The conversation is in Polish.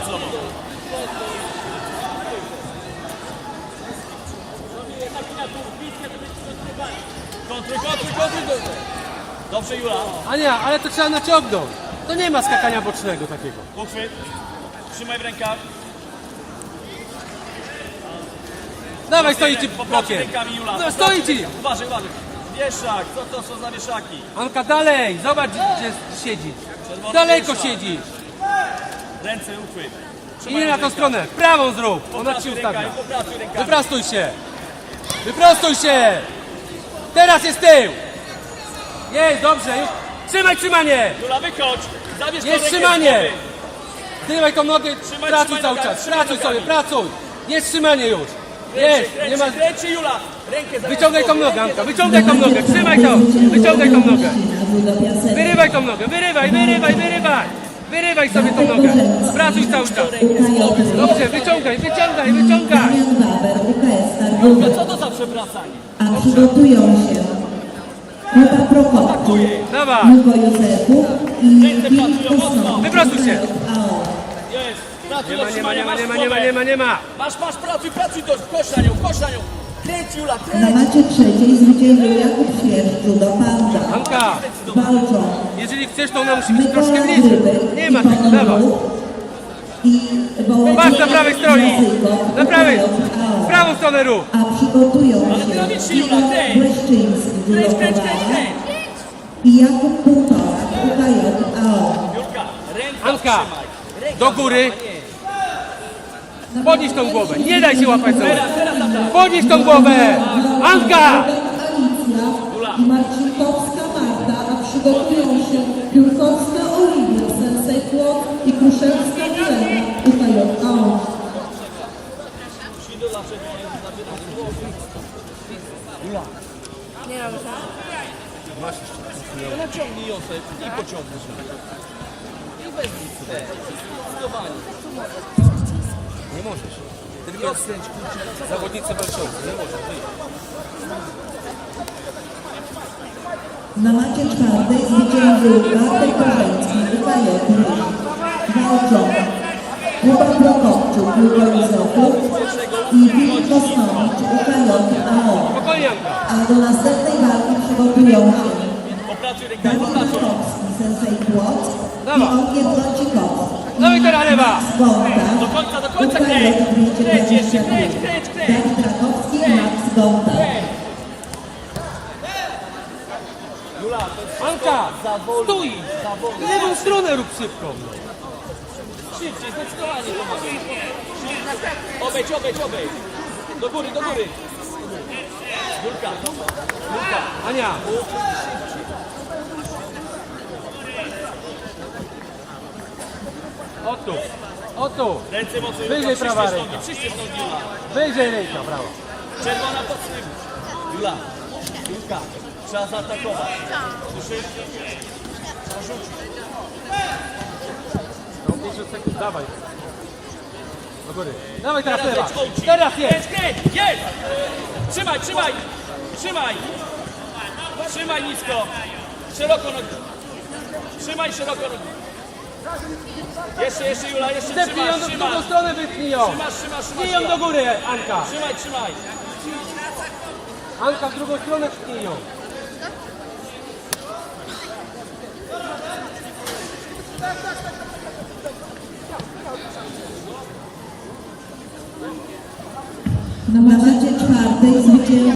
zdecydował. Kontry, kontry, kontry, kontry. Dobrze, Jula. Ania, ale to trzeba naciągnąć. To nie ma skakania bocznego takiego. Uchwyt. Trzymaj w rękach. Dawaj, stoi ci Popracuj bokiem. rękami, Jula. No, stoi ci. Uważaj, uważaj. Wieszak, co to są za wieszaki? Anka, dalej. Zobacz, gdzie gdzie siedzi. Czerwony Daleko wieszak. siedzi. Ręce, uchwyt. I na tą stronę. Prawą zrób. Ona ci ustawia. rękami, popracuj rękami. Wyprostuj się. Wyprostuj się. Teraz jest tył. Jest, dobrze. Już. Trzymaj trzymanie. Jula, wychodź. Zabierz Jest tą trzymanie. Trzymaj tą nogę. Trzymaj, Pracuj trzymaj cały nogami, czas. trzymaj Pracuj nogami. sobie, pracuj. Jest trzymanie już. Jest. Nie ma... kręci, Jula. Rękę Wyciągaj tą głowy, nogę, Anka. Wyciągaj tą nogę. Trzymaj to. Wyciągaj tą nogę. Wyrywaj tą nogę. Wyrywaj, wyrywaj, wyrywaj. Wyrywaj sobie tą nogę. Pracuj cały czas. Dobrze, wyciągaj, wyciągaj, wyciągaj. UKS No co to za przewracanie? A przygotują się Kuba Prokopczuk, Dawaj. Hugo Józefów i Filip Wyprostuj się. AO. Jest. Pracuj Nie ma, nie ma, nie ma, nie ma, nie ma, nie ma, nie ma. Masz, masz, pracuj, pracuj, do, kosz na nią, kosz na nią. Kręć, Jula, Na kręć. macie trzeciej zwyciężył Jakub Świercz, Judo Walczą jeżeli chcesz, to ona musi być troszkę bliżej. Nie ma tego, dawaj. Ruch Patrz na prawej stronie. Na prawej. W prawą stronę rób. A przygotują Ale się dynamicznie, Jula, Igor kręć. Błeszczyński, Kręć, kręć, kręć, i Jakub Półtorak, UKJ AO. Anka, do góry. Podnieś tą głowę. Nie daj się łapać za. Podnieś tą głowę. Anka! Marcinkowska Przygotują się Piórkowska Oliwia, Sensei Płot i Kruszewska Milena, UKJ AO. To naciągnij ją sobie, i pociągniesz. I weźmij sobie. Zdecydowanie. Nie możesz. Tylko Rozkręć, kurczę. zawodnicy walczący. Nie możesz. Na macie czwartej zwyciężył Bartek Korzęcki, UKJ Ryż. Walczą Kuba Prokopczuk, Hugo Józefów i Filip Kosmowicz, UKJ AO. A do następnej walki przygotują się Dawid. Markowski, Sensei Płot i. Ogier Wącikowski. No i teraz lewa. Do końca, do końca kręć. Kręć jeszcze, 225. kręć, kręć, kręć. Dawid Rakowski i Max Gonta. Kręć. Jula, to jest Anka, stój. Lewą stronę rób szybko. Szybciej, zdecydowanie to. Obejdź, obejdź, obejdź. Do góry, do góry. Julka. Ania. O tu. O tu. Ręce mocno, Wyżej prawa ręka. nogi, Jula. Wyżej ręka, brawo. Czerwona pod. Jula, Julka, trzeba zaatakować. Słyszysz? Porzucić. No 50 sekund, dawaj. Do góry. Dawaj teraz lewa. Teraz jest. kręć, jest! Trzymaj, trzymaj! Trzymaj! Trzymaj nisko! Szeroko nogi! Trzymaj szeroko nogi! Jeszcze, jeszcze Jula, jeszcze ją trzymasz, do w trzymasz! drugą stronę, wytnij ją. Trzymasz, trzymasz, trzymasz! Tnij ją do góry, Anka. Trzymaj, trzymaj! Anka w drugą stronę tnij ją. Na macie czwartej zwyciężył